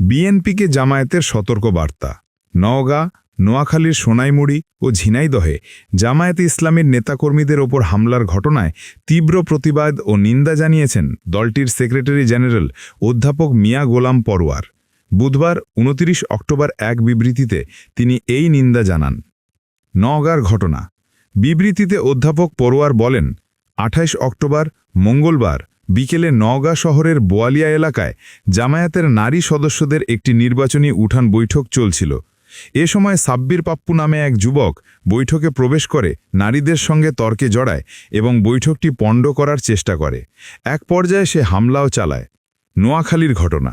বিএনপিকে জামায়াতের সতর্ক বার্তা নওগাঁ, নোয়াখালীর সোনাইমুড়ি ও ঝিনাইদহে জামায়াতে ইসলামের নেতাকর্মীদের ওপর হামলার ঘটনায় তীব্র প্রতিবাদ ও নিন্দা জানিয়েছেন দলটির সেক্রেটারি জেনারেল অধ্যাপক মিয়া গোলাম পরোয়ার। বুধবার উনতিরিশ অক্টোবর এক বিবৃতিতে তিনি এই নিন্দা জানান। নওগাঁর ঘটনা। বিবৃতিতে অধ্যাপক পরোয়ার বলেন, আঠাইশ অক্টোবর মঙ্গলবার বিকেলে নওগাঁ শহরের বোয়ালিয়া এলাকায় জামায়াতের নারী সদস্যদের একটি নির্বাচনী উঠান বৈঠক চলছিল। এ সময় সাব্বির পাপ্পু নামে এক যুবক বৈঠকে প্রবেশ করে নারীদের সঙ্গে তর্কে জড়ায় এবং বৈঠকটি পণ্ড করার চেষ্টা করে। এক পর্যায়ে সে হামলাও চালায়। নোয়াখালীর ঘটনা।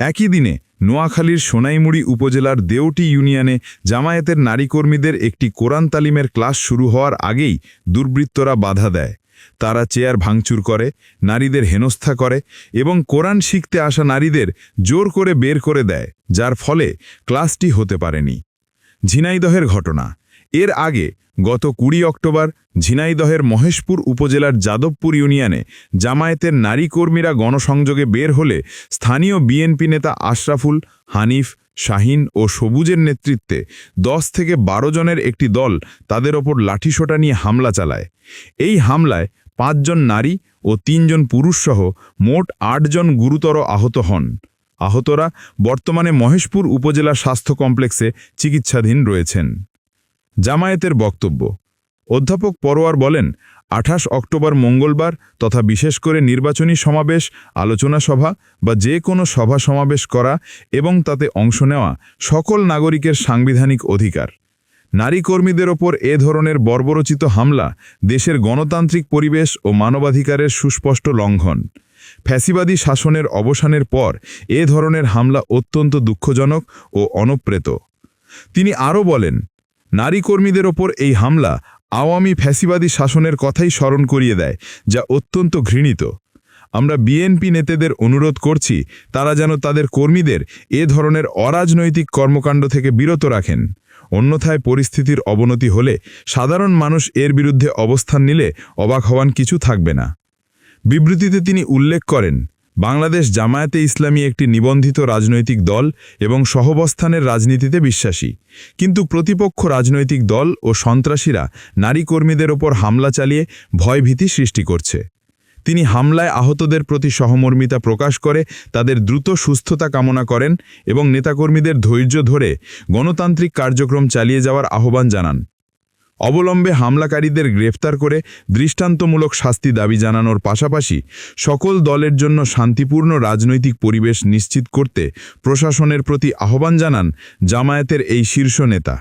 একই দিনে নোয়াখালীর সোনাইমুড়ি উপজেলার দেওটি ইউনিয়নে জামায়াতের নারী কর্মীদের একটি কোরআন তালিমের ক্লাস শুরু হওয়ার আগেই দুর্বৃত্তরা বাধা দেয়। তারা চেয়ার ভাঙচুর করে, নারীদের হেনস্থা করে এবং কোরআন শিখতে আসা নারীদের জোর করে বের করে দেয়, যার ফলে ক্লাসটি হতে পারেনি। ঝিনাইদহের ঘটনা। এর আগে গত কুড়ি অক্টোবর ঝিনাইদহের মহেশপুর উপজেলার যাদবপুর ইউনিয়নে জামায়াতের নারী কর্মীরা গণসংযোগে বের হলে স্থানীয় বিএনপি নেতা আশরাফুল, হানিফ শাহিন ও সবুজের নেতৃত্বে দশ থেকে বারো জনের একটি দল তাদের ওপর লাঠিসোঁটা নিয়ে হামলা চালায়। এই হামলায় পাঁচজন নারী ও তিনজন পুরুষসহ মোট আটজন গুরুতর আহত হন। আহতরা বর্তমানে মহেশপুর উপজেলা স্বাস্থ্য কমপ্লেক্সে চিকিৎসাধীন রয়েছেন। জামায়াতের বক্তব্য। অধ্যাপক পরোয়ার বলেন আঠাশ অক্টোবর মঙ্গলবার তথা বিশেষ করে নির্বাচনী সমাবেশ, আলোচনা সভা বা যে কোনো সভা সমাবেশ করা এবং তাতে অংশ নেওয়া সকল নাগরিকের সাংবিধানিক অধিকার। নারী কর্মীদের ওপর এ ধরনের বর্বরচিত হামলা দেশের গণতান্ত্রিক পরিবেশ ও মানবাধিকারের সুস্পষ্ট লঙ্ঘন। ফ্যাসিবাদী শাসনের অবসানের পর এ ধরনের হামলা অত্যন্ত দুঃখজনক ও অনপ্রেত। তিনি আরও বলেন, নারী কর্মীদের ওপর এই হামলা আওয়ামী ফ্যাসিবাদী শাসনের কথাই স্মরণ করিয়ে দেয়, যা অত্যন্ত ঘৃণিত। আমরা বিএনপি নেতাদের অনুরোধ করছি, তারা যেন তাদের কর্মীদের এ ধরনের অরাজনৈতিক কর্মকাণ্ড থেকে বিরত রাখেন। অন্যথায় পরিস্থিতির অবনতি হলে সাধারণ মানুষ এর বিরুদ্ধে অবস্থান নিলে অবাক হওয়ান কিছু থাকবে না। বিবৃতিতে তিনি উল্লেখ করেন বাংলাদেশ জামায়াতে ইসলামী একটি নিবন্ধিত রাজনৈতিক দল এবং সহবস্থানের রাজনীতিতে বিশ্বাসী। কিন্তু প্রতিপক্ষ রাজনৈতিক দল ও সন্ত্রাসীরা নারী কর্মীদের ওপর হামলা চালিয়ে ভয়ভীতি সৃষ্টি করছে। তিনি হামলায় আহতদের প্রতি সহমর্মিতা প্রকাশ করে তাদের দ্রুত সুস্থতা কামনা করেন এবং নেতাকর্মীদের ধৈর্য ধরে গণতান্ত্রিক কার্যক্রম চালিয়ে যাওয়ার আহ্বান জানান। অবলম্বে হামলাকারীদের গ্রেফতার করে দৃষ্টান্তমূলক শাস্তি দাবি জানানোর পাশাপাশি সকল দলের জন্য শান্তিপূর্ণ রাজনৈতিক পরিবেশ নিশ্চিত করতে প্রশাসনের প্রতি আহ্বান জানান জামায়াতের এই শীর্ষ নেতা।